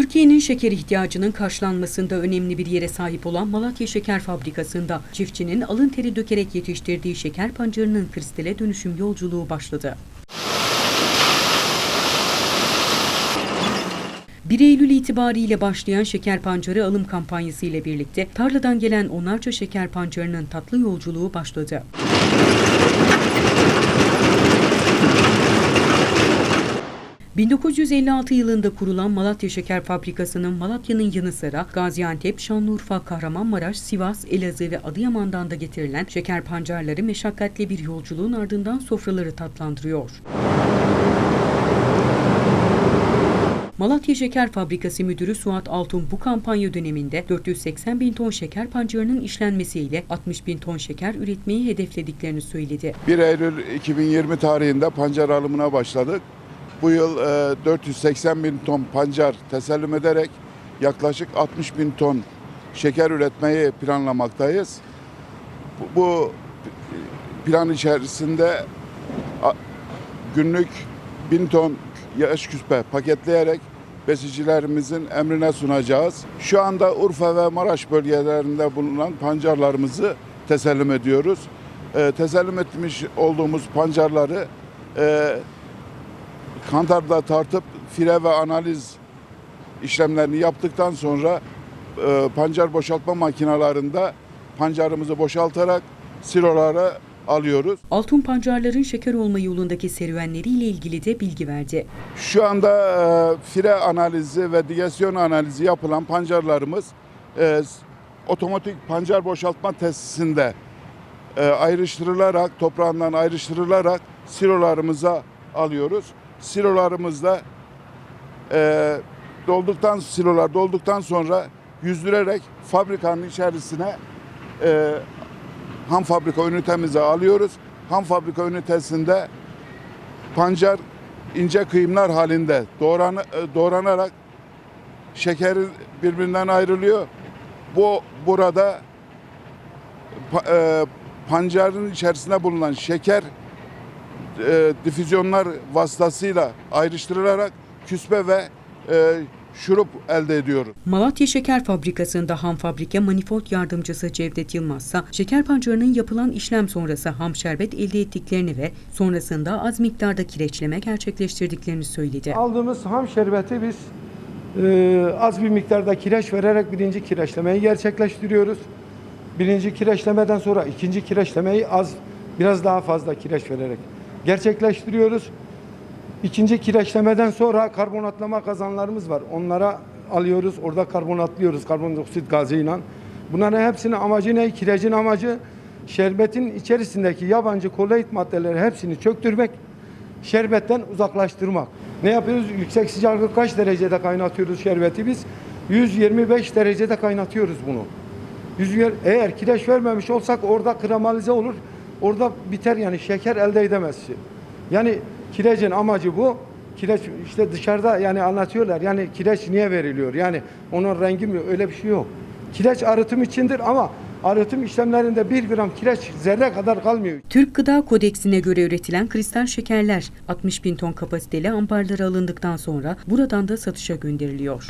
Türkiye'nin şeker ihtiyacının karşılanmasında önemli bir yere sahip olan Malatya Şeker Fabrikası'nda çiftçinin alın teri dökerek yetiştirdiği şeker pancarının kristale dönüşüm yolculuğu başladı. 1 Eylül itibariyle başlayan şeker pancarı alım kampanyası ile birlikte tarladan gelen onlarca şeker pancarının tatlı yolculuğu başladı. ...1956 yılında kurulan Malatya Şeker Fabrikası'nın Malatya'nın yanı sıra Gaziantep, Şanlıurfa, Kahramanmaraş, Sivas, Elazığ ve Adıyaman'dan da getirilen şeker pancarları meşakkatli bir yolculuğun ardından sofraları tatlandırıyor. Malatya Şeker Fabrikası Müdürü Suat Altun bu kampanya döneminde 480 bin ton şeker pancarının işlenmesiyle 60 bin ton şeker üretmeyi hedeflediklerini söyledi. 1 Eylül 2020 tarihinde pancar alımına başladık. Bu yıl e, 480 bin ton pancar teslim ederek yaklaşık 60 bin ton şeker üretmeyi planlamaktayız. Bu, plan içerisinde günlük 1000 ton yaş küspe paketleyerek besicilerimizin emrine sunacağız. Şu anda Urfa ve Maraş bölgelerinde bulunan pancarlarımızı teslim ediyoruz. E, etmiş olduğumuz pancarları e, kantarda tartıp fire ve analiz işlemlerini yaptıktan sonra e, pancar boşaltma makinalarında pancarımızı boşaltarak silolara alıyoruz. Altun pancarların şeker olma yolundaki serüvenleriyle ilgili de bilgi verdi. Şu anda e, fire analizi ve digesyon analizi yapılan pancarlarımız e, otomatik pancar boşaltma tesisinde e, ayrıştırılarak, toprağından ayrıştırılarak silolarımıza alıyoruz. Silolarımızda e, dolduktan silolar dolduktan sonra yüzdürerek fabrikanın içerisine e, ham fabrika ünitemize alıyoruz. Ham fabrika ünitesinde pancar ince kıyımlar halinde doğran, e, doğranarak şekeri birbirinden ayrılıyor. Bu burada e, pancarın içerisinde bulunan şeker e, difüzyonlar vasıtasıyla ayrıştırılarak küspe ve e, şurup elde ediyoruz. Malatya Şeker Fabrikası'nda ham fabrika manifold yardımcısı Cevdet Yılmaz ise şeker pancarının yapılan işlem sonrası ham şerbet elde ettiklerini ve sonrasında az miktarda kireçleme gerçekleştirdiklerini söyledi. Aldığımız ham şerbeti biz e, az bir miktarda kireç vererek birinci kireçlemeyi gerçekleştiriyoruz. Birinci kireçlemeden sonra ikinci kireçlemeyi az biraz daha fazla kireç vererek gerçekleştiriyoruz. İkinci kireçlemeden sonra karbonatlama kazanlarımız var. Onlara alıyoruz. Orada karbonatlıyoruz karbondioksit gazıyla. Bunların hepsinin amacı ne? Kirecin amacı şerbetin içerisindeki yabancı koloid maddeleri hepsini çöktürmek, şerbetten uzaklaştırmak. Ne yapıyoruz? Yüksek sıcaklık kaç derecede kaynatıyoruz şerbeti biz? 125 derecede kaynatıyoruz bunu. 100 eğer kireç vermemiş olsak orada kramalize olur. Orada biter yani şeker elde edemezsin. Yani kirecin amacı bu. Kireç işte dışarıda yani anlatıyorlar. Yani kireç niye veriliyor? Yani onun rengi mi? Öyle bir şey yok. Kireç arıtım içindir ama arıtım işlemlerinde bir gram kireç zerre kadar kalmıyor. Türk Gıda Kodeksine göre üretilen kristal şekerler 60 bin ton kapasiteli ambarlara alındıktan sonra buradan da satışa gönderiliyor.